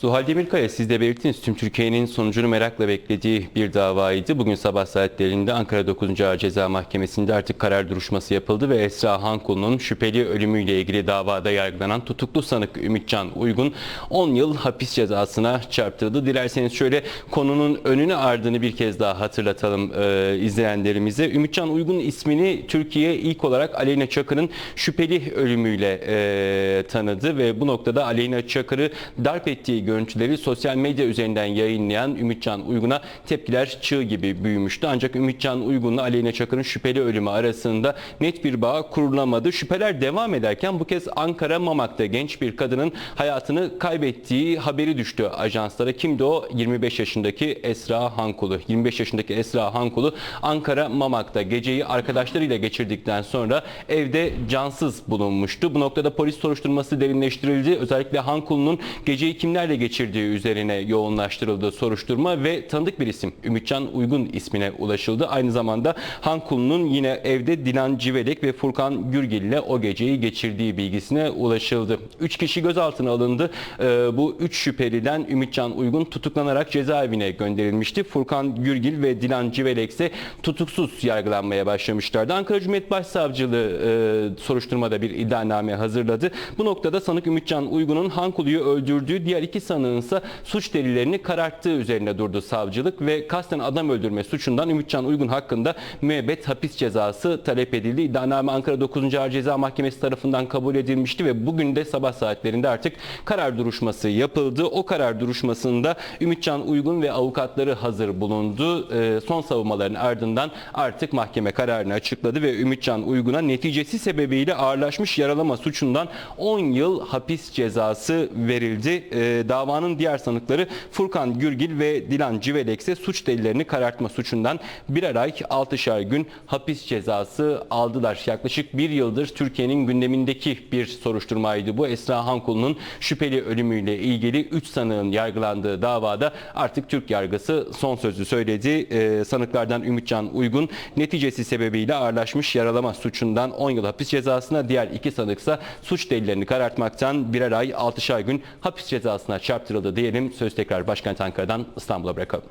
Zuhal Demirkaya siz de belirttiniz tüm Türkiye'nin sonucunu merakla beklediği bir davaydı. Bugün sabah saatlerinde Ankara 9. Ağır Ceza Mahkemesi'nde artık karar duruşması yapıldı ve Esra Hankulu'nun şüpheli ölümüyle ilgili davada yargılanan tutuklu sanık Ümitcan Uygun 10 yıl hapis cezasına çarptırıldı. Dilerseniz şöyle konunun önünü ardını bir kez daha hatırlatalım e, izleyenlerimize. Ümitcan Uygun ismini Türkiye ilk olarak Aleyna Çakır'ın şüpheli ölümüyle e, tanıdı ve bu noktada Aleyna Çakır'ı darp ettiği görüntüleri sosyal medya üzerinden yayınlayan Ümitcan Uygun'a tepkiler çığ gibi büyümüştü. Ancak Ümitcan Uygun'la Aleyna Çakır'ın şüpheli ölümü arasında net bir bağ kurulamadı. Şüpheler devam ederken bu kez Ankara Mamak'ta genç bir kadının hayatını kaybettiği haberi düştü ajanslara. Kimdi o? 25 yaşındaki Esra Hankulu. 25 yaşındaki Esra Hankulu Ankara Mamak'ta geceyi arkadaşlarıyla geçirdikten sonra evde cansız bulunmuştu. Bu noktada polis soruşturması derinleştirildi. Özellikle Hankulu'nun geceyi kimlerle geçirdiği üzerine yoğunlaştırıldı soruşturma ve tanıdık bir isim Ümitcan Uygun ismine ulaşıldı. Aynı zamanda Hankulu'nun yine evde Dilan Civelek ve Furkan Gürgil ile o geceyi geçirdiği bilgisine ulaşıldı. 3 kişi gözaltına alındı. Ee, bu 3 şüpheliden Ümitcan Uygun tutuklanarak cezaevine gönderilmişti. Furkan Gürgil ve Dilan Civelek ise tutuksuz yargılanmaya başlamışlardı. Ankara Cumhuriyet Başsavcılığı e, soruşturmada bir iddianame hazırladı. Bu noktada sanık Ümitcan Uygun'un Hankulu'yu öldürdüğü diğer iki sanığın ise suç delillerini kararttığı üzerine durdu savcılık ve kasten adam öldürme suçundan Ümitcan Uygun hakkında müebbet hapis cezası talep edildi. İddianame Ankara 9. Ağır Ceza Mahkemesi tarafından kabul edilmişti ve bugün de sabah saatlerinde artık karar duruşması yapıldı. O karar duruşmasında Ümitcan Uygun ve avukatları hazır bulundu. Ee, son savunmaların ardından artık mahkeme kararını açıkladı ve Ümitcan Uygun'a neticesi sebebiyle ağırlaşmış yaralama suçundan 10 yıl hapis cezası verildi. Ee, davanın diğer sanıkları Furkan Gürgil ve Dilan Civelek ise suç delillerini karartma suçundan birer ay 6'şar gün hapis cezası aldılar. Yaklaşık bir yıldır Türkiye'nin gündemindeki bir soruşturmaydı bu. Esra Hankulu'nun şüpheli ölümüyle ilgili 3 sanığın yargılandığı davada artık Türk yargısı son sözü söyledi. Ee, sanıklardan Ümitcan Uygun neticesi sebebiyle ağırlaşmış yaralama suçundan 10 yıl hapis cezasına diğer iki sanıksa suç delillerini karartmaktan birer ay 6'şar gün hapis cezasına çarptırıldı diyelim. Söz tekrar başkent Ankara'dan İstanbul'a bırakalım.